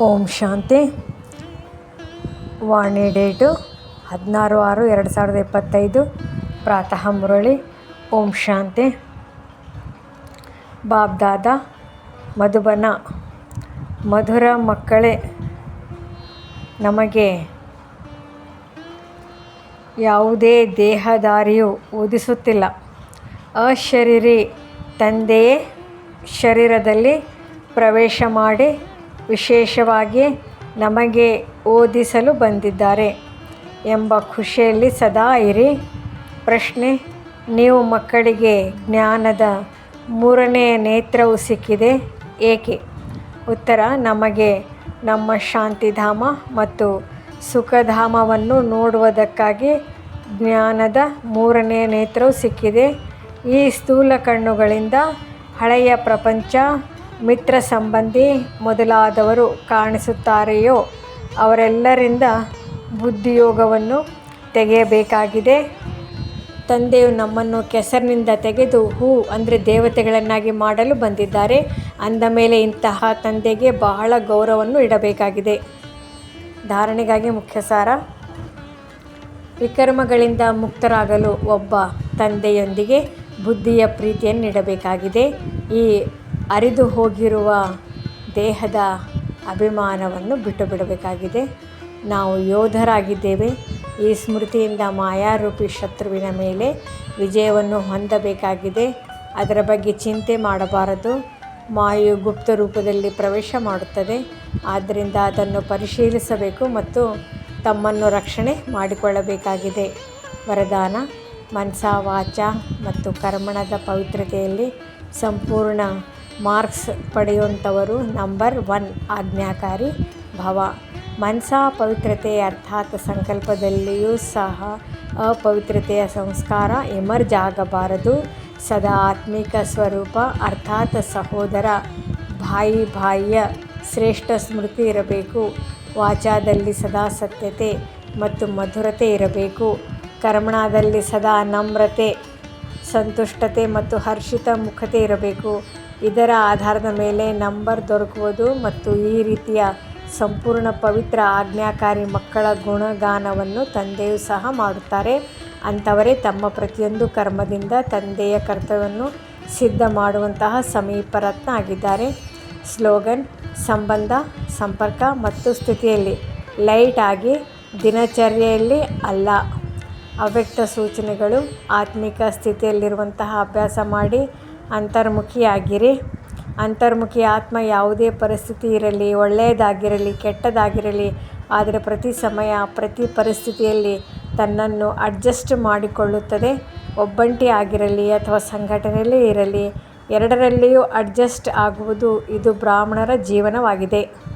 ಓಂ ಶಾಂತಿ. ವಾಣಿ date ಹದಿನಾರು ಆರು ಎರಡು ಸಾವಿರದ ಇಪ್ಪತ್ತೈದು. ಪ್ರಾತಃ ಮುರಳಿ, ಓಂ ಶಾಂತಿ. ಬಾಬ್ದಾದ ಮಧುಬನ. ಮಧುರ ಮಕ್ಕಳೇ, ನಮಗೆ ಯಾವುದೇ ದೇಹದಾರಿಯು ಓದಿಸುತ್ತಿಲ್ಲ. ಅಶರೀರಿ ತಂದೆಯೇ, ಶರೀರದಲ್ಲಿ ಪ್ರವೇಶ ಮಾಡಿ ವಿಶೇಷವಾಗಿ ನಮಗೆ ಓದಿಸಲು ಬಂದಿದ್ದಾರೆ ಎಂಬ ಖುಷಿಯಲ್ಲಿ ಸದಾ ಇರಿ. ಪ್ರಶ್ನೆ, ನೀವು ಮಕ್ಕಳಿಗೆ ಜ್ಞಾನದ ಮೂರನೇ ನೇತ್ರವು ಸಿಕ್ಕಿದೆ, ಏಕೆ? ಉತ್ತರ, ನಮಗೆ ನಮ್ಮ ಶಾಂತಿಧಾಮ ಮತ್ತು ಸುಖಧಾಮವನ್ನು ನೋಡುವುದಕ್ಕಾಗಿ ಜ್ಞಾನದ ಮೂರನೇ ನೇತ್ರವು ಸಿಕ್ಕಿದೆ. ಈ ಸ್ಥೂಲ ಕಣ್ಣುಗಳಿಂದ ಹಳೆಯ ಪ್ರಪಂಚ ಮಿತ್ರ ಸಂಬಂಧಿ ಮೊದಲಾದವರು ಕಾಣಿಸುತ್ತಾರೆಯೋ ಅವರೆಲ್ಲರಿಂದ ಬುದ್ಧಿಯೋಗವನ್ನು ತೆಗೆಯಬೇಕಾಗಿದೆ. ತಂದೆಯು ನಮ್ಮನ್ನು ಕೆಸರಿನಿಂದ ತೆಗೆದು ಹೂ ಅಂದರೆ ದೇವತೆಗಳನ್ನಾಗಿ ಮಾಡಲು ಬಂದಿದ್ದಾರೆ. ಅಂದ ಮೇಲೆ ಇಂತಹ ತಂದೆಗೆ ಬಹಳ ಗೌರವವನ್ನು ಇಡಬೇಕಾಗಿದೆ. ಧಾರಣೆಗಾಗಿ ಮುಖ್ಯ ಸಾರ ವಿಕರ್ಮಗಳಿಂದ ಮುಕ್ತರಾಗಲು ಒಬ್ಬ ತಂದೆಯೊಂದಿಗೆ ಬುದ್ಧಿಯ ಪ್ರೀತಿಯನ್ನು ಇಡಬೇಕಾಗಿದೆ ಈ ಅರಿದು ಹೋಗಿರುವ ದೇಹದ ಅಭಿಮಾನವನ್ನು ಬಿಟ್ಟು ಬಿಡಬೇಕಾಗಿದೆ. ನಾವು ಯೋಧರಾಗಿದ್ದೇವೆ. ಈ ಸ್ಮೃತಿಯಿಂದ ಮಾಯಾರೂಪಿ ಶತ್ರುವಿನ ಮೇಲೆ ವಿಜಯವನ್ನು ಹೊಂದಬೇಕಾಗಿದೆ. ಅದರ ಬಗ್ಗೆ ಚಿಂತೆ ಮಾಡಬಾರದು. ಮಾಯು ಗುಪ್ತ ರೂಪದಲ್ಲಿ ಪ್ರವೇಶ ಮಾಡುತ್ತದೆ. ಆದ್ದರಿಂದ ಅದನ್ನು ಪರಿಶೀಲಿಸಬೇಕು ಮತ್ತು ತಮ್ಮನ್ನು ರಕ್ಷಣೆ ಮಾಡಿಕೊಳ್ಳಬೇಕಾಗಿದೆ. ವರದಾನ ಮನಸ ವಾಚ ಮತ್ತು ಕರ್ಮಣದ ಪವಿತ್ರತೆಯಲ್ಲಿ ಸಂಪೂರ್ಣ ಮಾರ್ಕ್ಸ್ ಪಡೆಯುವಂಥವರು ನಂಬರ್ ಒನ್ ಆಜ್ಞಾಕಾರಿ ಭವ. ಮನಸ ಪವಿತ್ರತೆ ಅರ್ಥಾತ್ ಸಂಕಲ್ಪದಲ್ಲಿಯೂ ಸಹ ಅಪವಿತ್ರತೆಯ ಸಂಸ್ಕಾರ ಎಮರ್ಜ್ ಆಗಬಾರದು. ಸದಾ ಆತ್ಮಿಕ ಸ್ವರೂಪ ಅರ್ಥಾತ್ ಸಹೋದರ, ಭಾಯಿ ಭಾಯಿಯ ಶ್ರೇಷ್ಠ ಸ್ಮೃತಿ ಇರಬೇಕು. ವಾಚಾದಲ್ಲಿ ಸದಾ ಸತ್ಯತೆ ಮತ್ತು ಮಧುರತೆ ಇರಬೇಕು. ಕರ್ಮಣದಲ್ಲಿ ಸದಾ ನಮ್ರತೆ, ಸಂತುಷ್ಟತೆ ಮತ್ತು ಹರ್ಷಿತ ಮುಖತೆ ಇರಬೇಕು. ಇದರ ಆಧಾರದ ಮೇಲೆ ನಂಬರ್ ದೊರಕುವುದು ಮತ್ತು ಈ ರೀತಿಯ ಸಂಪೂರ್ಣ ಪವಿತ್ರ ಆಜ್ಞಾಕಾರಿ ಮಕ್ಕಳ ಗುಣಗಾನವನ್ನು ತಂದೆಯೂ ಸಹ ಮಾಡುತ್ತಾರೆ. ಅಂಥವರೇ ತಮ್ಮ ಪ್ರತಿಯೊಂದು ಕರ್ಮದಿಂದ ತಂದೆಯ ಕರ್ತವ್ಯವನ್ನು ಸಿದ್ಧ ಮಾಡುವಂತಹ ಸಮೀಪರತ್ನ ಆಗಿದ್ದಾರೆ ಸ್ಲೋಗನ್, ಸಂಬಂಧ, ಸಂಪರ್ಕ ಮತ್ತು ಸ್ಥಿತಿಯಲ್ಲಿ, ಲೈಟ್ ಆಗಿ, ದಿನಚರ್ಯೆಯಲ್ಲಿ ಅಲ್ಲ. ಅವ್ಯಕ್ತ ಸೂಚನೆಗಳು, ಆತ್ಮಿಕ ಸ್ಥಿತಿಯಲ್ಲಿರುವಂತಹ ಅಭ್ಯಾಸ ಮಾಡಿ ಅಂತರ್ಮುಖಿಯಾಗಿರಿ. ಅಂತರ್ಮುಖಿ ಆತ್ಮ ಯಾವುದೇ ಪರಿಸ್ಥಿತಿ ಇರಲಿ, ಒಳ್ಳೆಯದಾಗಿರಲಿ, ಕೆಟ್ಟದಾಗಿರಲಿ, ಆದರೆ ಪ್ರತಿ ಸಮಯ, ಪ್ರತಿ ಪರಿಸ್ಥಿತಿಯಲ್ಲಿ ತನ್ನನ್ನು ಅಡ್ಜಸ್ಟ್ ಮಾಡಿಕೊಳ್ಳುತ್ತದೆ. ಒಬ್ಬಂಟಿ ಆಗಿರಲಿ ಅಥವಾ ಸಂಘಟನೆಯಲ್ಲಿ ಇರಲಿ, ಎರಡರಲ್ಲಿಯೂ ಅಡ್ಜಸ್ಟ್ ಆಗುವುದು ಇದು ಬ್ರಾಹ್ಮಣರ ಜೀವನವಾಗಿದೆ.